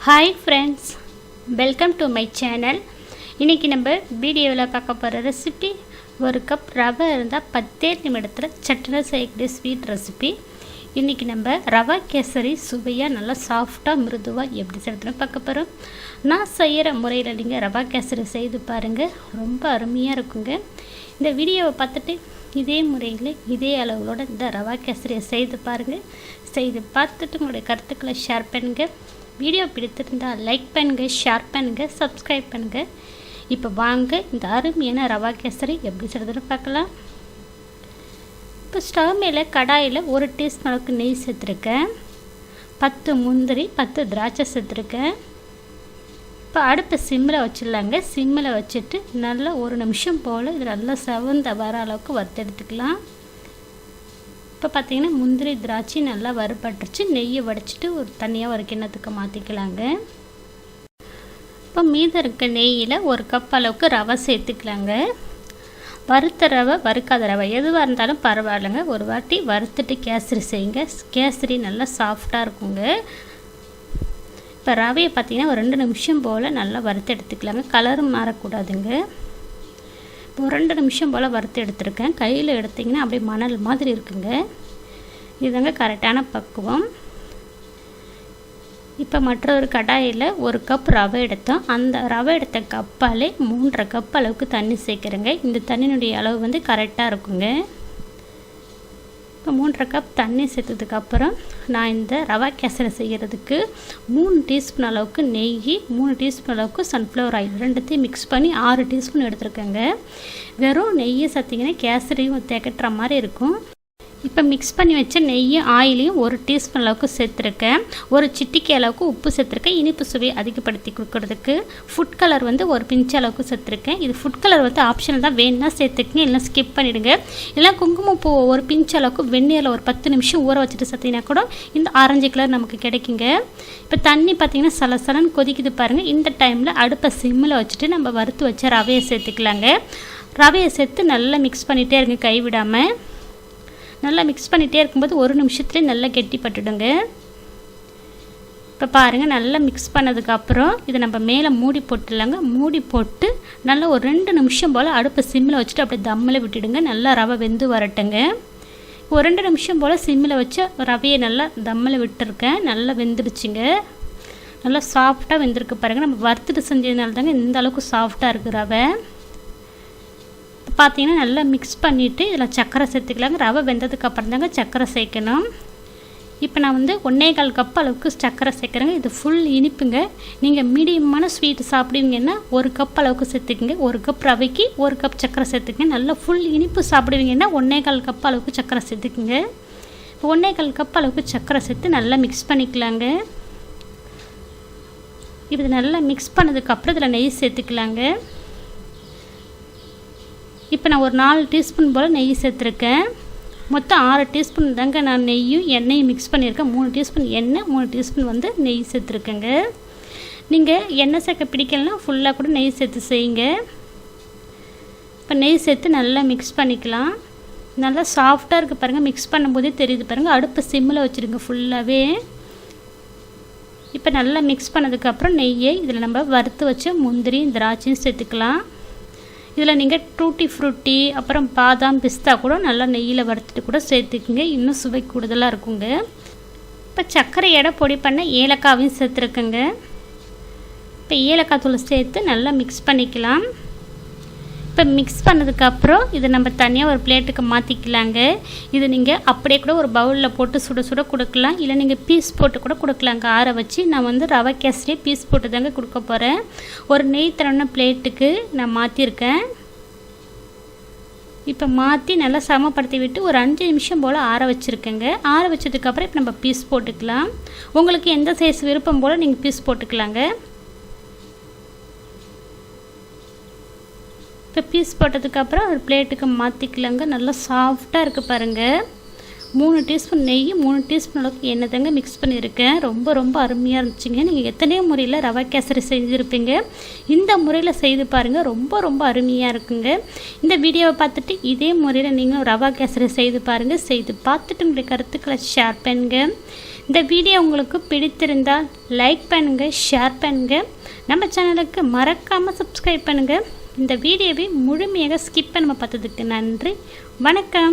Hi friends welcome to my channel இன்றைக்கி நம்ம வீடியோவில் பார்க்க போகிற ரெசிபி ஒரு கப் ரவை இருந்தால் பத்தே நிமிடத்தில் சட்டனை செய்யக்கூடிய ஸ்வீட் ரெசிபி இன்றைக்கி நம்ம ரவா கேசரி சுவையாக நல்லா சாஃப்டாக மிருதுவாக எப்படி செய்யறதுன்னு பார்க்க போகிறோம் நான் செய்கிற முறையில் நீங்கள் ரவா கேசரி செய்து பாருங்கள் ரொம்ப அருமையாக இருக்குங்க. இந்த வீடியோவை பார்த்துட்டு இதே முறையில் இதே அளவுகளோட இந்த ரவா கேசரியை செய்து பாருங்கள் செய்து பார்த்துட்டு உங்களுடைய கருத்துக்களை ஷேர் பண்ணுங்கள் வீடியோ பிடித்திருந்தால் லைக் பண்ணுங்கள் ஷேர் பண்ணுங்கள் சப்ஸ்கிரைப் பண்ணுங்கள் இப்போ வாங்க இந்த அருமையான ரவா கேசரி எப்படி செய்கிறதுன்னு பார்க்கலாம். இப்போ ஸ்டவ் மேலே கடாயில் ஒரு டீஸ்பூன் அளவுக்கு நெய் சேர்த்துருக்கேன். பத்து முந்திரி பத்து திராட்சை சேர்த்துருக்கேன். இப்போ அடுப்பு சிம்மில் வச்சிடலாங்க. சிம்மில் வச்சுட்டு நல்லா ஒரு நிமிஷம் போல் இது நல்லா செவந்த வர அளவுக்கு வறுத்தெடுத்துக்கலாம் இப்போ பார்த்தீங்கன்னா முந்திரி திராட்சை நல்லா வறுபட்டுருச்சு. நெய்யை வடிச்சிட்டு ஒரு தனியாக ஒரு கிண்ணத்துக்கு மாற்றிக்கலாங்க இப்போ மீதம் இருக்க நெய்யில் ஒரு கப் அளவுக்கு ரவை சேர்த்துக்கலாங்க. வறுத்த ரவை வறுக்காத ரவை. எதுவாக இருந்தாலும் பரவாயில்லைங்க. ஒரு வாட்டி வறுத்துட்டு கேசரி செய்யுங்க. கேசரி நல்லா சாஃப்டாக இருக்குங்க. இப்போ ரவையை பார்த்திங்கன்னா ஒரு ரெண்டு நிமிஷம் போல் நல்லா வறுத்து எடுத்துக்கலாங்க. கலரும் மாறக்கூடாதுங்க. ஒரு ரெண்டு நிமிஷம் போல் வறுத்து எடுத்துருக்கேன். கையில் எடுத்திங்கன்னா அப்படியே மணல் மாதிரி இருக்குங்க. இதுதாங்க கரெக்டான பக்குவம். இப்போ மற்றொரு கடாயில் ஒரு கப் ரவை எடுத்தோம். அந்த ரவை எடுத்த கப்பாலே மூன்றரை கப் அளவுக்கு தண்ணி சேர்க்குறேங்க. இந்த தண்ணியினுடைய அளவு வந்து கரெக்டாக இருக்குங்க. இப்போ மூன்றரை கப் தண்ணி சேர்த்ததுக்கப்புறம் நான் இந்த ரவா கேசரி செய்கிறதுக்கு மூணு டீஸ்பூன் அளவுக்கு நெய் மூணு டீஸ்பூன் அளவுக்கு சன்ஃப்ளவர் ஆயில் ரெண்டுத்தையும் மிக்ஸ் பண்ணி ஆறு டீஸ்பூன் எடுத்துருக்கேங்க. வெறும் நெய்யை சேர்த்திங்கன்னா கேசரியும் திகட்டுற மாதிரி இருக்கும். இப்போ மிக்ஸ் பண்ணி வச்ச நெய்யும் ஆயிலையும் ஒரு டீஸ்பூன் அளவுக்கு சேர்த்துருக்கேன். ஒரு சிட்டிக்கை அளவுக்கு உப்பு சேர்த்துருக்கேன். இனிப்பு சுவையை அதிகப்படுத்தி கொடுக்கறதுக்கு. ஃபுட் கலர் வந்து ஒரு பிஞ்சு அளவுக்கு சேர்த்துருக்கேன். இது ஃபுட் கலர் வந்து ஆப்ஷனல் தான். வேணும்னா சேர்த்துக்கங்க இல்லை ஸ்கிப் பண்ணிவிடுங்க இல்லை குங்குமப்பூ ஒரு பிஞ்சு அளவுக்கு வெந்நீரில் ஒரு பத்து நிமிஷம் ஊற வச்சுட்டு சேர்த்திங்கன்னா கூட இந்த ஆரஞ்சு கலர் நமக்கு கிடைக்குங்க. இப்போ தண்ணி பார்த்திங்கன்னா சலசலன்னு கொதிக்குது பாருங்கள் இந்த டைமில் அடுப்பை சிம்மில் வச்சுட்டு நம்ம வறுத்து வச்ச ரவையை சேர்த்துக்கலாங்க. ரவையை சேர்த்து நல்லா மிக்ஸ் பண்ணிகிட்டே இருங்க கைவிடாமல் நல்லா மிக்ஸ் பண்ணிகிட்டே இருக்கும்போது ஒரு நிமிஷத்துலேயே நல்லா கெட்டிப்பட்டுடுங்க இப்போ பாருங்கள் நல்லா மிக்ஸ் பண்ணதுக்கப்புறம் இதை நம்ம மேலே மூடி போட்டுடலாங்க. மூடி போட்டு நல்லா ஒரு ரெண்டு நிமிஷம் போல் அடுப்பை சிம்மில் வச்சுட்டு அப்படியே தம்மில் விட்டுடுங்க. நல்லா ரவை வெந்து வரட்டுங்க. ஒரு ரெண்டு நிமிஷம் போல் சிம்மில் வச்சு ரவையை நல்லா தம்மில் விட்டுருக்கேன். நல்லா வெந்துடுச்சுங்க. நல்லா சாஃப்டாக வெந்திருக்கு பாருங்கள் நம்ம வறுத்துட்டு செஞ்சதுனால தாங்க இந்த அளவுக்கு சாஃப்டாக இருக்குது ரவை. பார்த்தீங்கன்னா நல்லா மிக்ஸ் பண்ணிவிட்டு இதில் சர்க்கரை சேர்த்துக்கலாங்க. ரவை வெந்ததுக்கப்புறம் தாங்க சர்க்கரை சேர்க்கணும். இப்போ நான் வந்து ஒன்றே கால் கப் அளவுக்கு சர்க்கரை சேர்க்குறேங்க. இது ஃபுல் இனிப்புங்க. நீங்கள் மீடியமான ஸ்வீட் சாப்பிடுவீங்கன்னா ஒரு கப் அளவுக்கு சேர்த்துக்குங்க. ஒரு கப் ரவைக்கு ஒரு கப் சர்க்கரை சேர்த்துக்குங்க. நல்லா ஃபுல் இனிப்பு சாப்பிடுவீங்கன்னா ஒன்றே கால் கப் அளவுக்கு சர்க்கரை சேர்த்துக்குங்க. இப்போ ஒன்றே கால் கப் அளவுக்கு சர்க்கரை சேர்த்து நல்லா மிக்ஸ் பண்ணிக்கலாங்க. இது நல்லா மிக்ஸ் பண்ணதுக்கப்புறம் இதில் நெய் சேர்த்துக்கலாங்க. இப்போ நான் ஒரு நாலு டீஸ்பூன் போல் நெய் சேர்த்துருக்கேன். மொத்தம் ஆறு டீஸ்பூன் தாங்க நான் நெய்யும் எண்ணெயும் மிக்ஸ் பண்ணியிருக்கேன். மூணு டீஸ்பூன் எண்ணெய் மூணு டீஸ்பூன் வந்து நெய் சேர்த்துருக்கேங்க. நீங்கள் எண்ணெய் சேர்க்க பிடிக்கலனா ஃபுல்லாக கூட நெய் சேர்த்து செய்யுங்க. இப்போ நெய் சேர்த்து நல்லா மிக்ஸ் பண்ணிக்கலாம். நல்லா சாஃப்டாக இருக்குது பாருங்கள் மிக்ஸ் பண்ணும்போதே தெரியுது பாருங்கள் அடுப்பு சிம்மில் வச்சுருங்க ஃபுல்லாகவே இப்போ நல்லா மிக்ஸ் பண்ணதுக்கப்புறம் நெய்யை இதில் நம்ம வறுத்து வச்ச முந்திரி திராட்சையும் சேர்த்துக்கலாம். இதில் நீங்கள் டூட்டி ஃப்ரூட்டி அப்புறம் பாதாம் பிஸ்தா கூட நல்லா நெய்யில் வறுத்துட்டு கூட சேர்த்துக்குங்க. இன்னும் சுவை கூடுதலாக இருக்குங்க. இப்போ சர்க்கரை எடை பொடி பண்ண ஏலக்காவையும் சேர்த்துருக்குங்க. இப்போ ஏலக்காய் தூள் சேர்த்து நல்லா மிக்ஸ் பண்ணிக்கலாம். இப்போ மிக்ஸ் பண்ணதுக்கப்புறம் இதை நம்ம தனியாக ஒரு பிளேட்டுக்கு மாற்றிக்கலாங்க இது நீங்கள் அப்படியே கூட ஒரு பவுலில் போட்டு சுட சுட கொடுக்கலாம். இல்லை நீங்கள் பீஸ் போட்டு கூட கொடுக்கலாங்க. ஆற வச்சு நான் வந்து ரவை கேசரி பீஸ் போட்டு தாங்க கொடுக்க போகிறேன் ஒரு நெய் தரன பிளேட்டுக்கு நான் மாற்றிருக்கேன் இப்போ மாற்றி நல்லா சமப்படுத்தி விட்டு ஒரு அஞ்சு நிமிஷம் போல் ஆற வச்சுருக்கேங்க. ஆற வச்சதுக்கப்புறம் இப்போ நம்ம பீஸ் போட்டுக்கலாம். உங்களுக்கு எந்த சைஸ் விருப்பம் போல் நீங்கள் பீஸ் போட்டுக்கலாங்க. இப்போ பீஸ் போட்டதுக்கப்புறம் ஒரு பிளேட்டுக்கு மாற்றிக்கலாங்க நல்லா சாஃப்டாக இருக்குது பாருங்கள் மூணு டீஸ்பூன் நெய் மூணு டீஸ்பூன் அளவுக்கு எண்ணெய் தாங்க மிக்ஸ் பண்ணியிருக்கேன். ரொம்ப ரொம்ப அருமையாக இருந்துச்சுங்க. நீங்கள் எத்தனையோ முறையில் ரவா கேசரி செஞ்சுருப்பீங்க இந்த முறையில் செய்து பாருங்கள் ரொம்ப ரொம்ப அருமையாக இருக்குங்க. இந்த வீடியோவை பார்த்துட்டு இதே முறையில் நீங்களும் ரவா கேசரி செய்து பாருங்கள் செய்து பார்த்துட்டு உங்களுடைய கருத்துக்களை ஷேர் பண்ணுங்கள் இந்த வீடியோ உங்களுக்கு பிடித்திருந்தால் லைக் பண்ணுங்கள் ஷேர் பண்ணுங்கள் நம்ம சேனலுக்கு மறக்காமல் சப்ஸ்கிரைப் பண்ணுங்கள் இந்த வீடியோவை முழுமையாக ஸ்கிப் பண்ணாமல் பார்த்ததுக்கு நன்றி. வணக்கம்.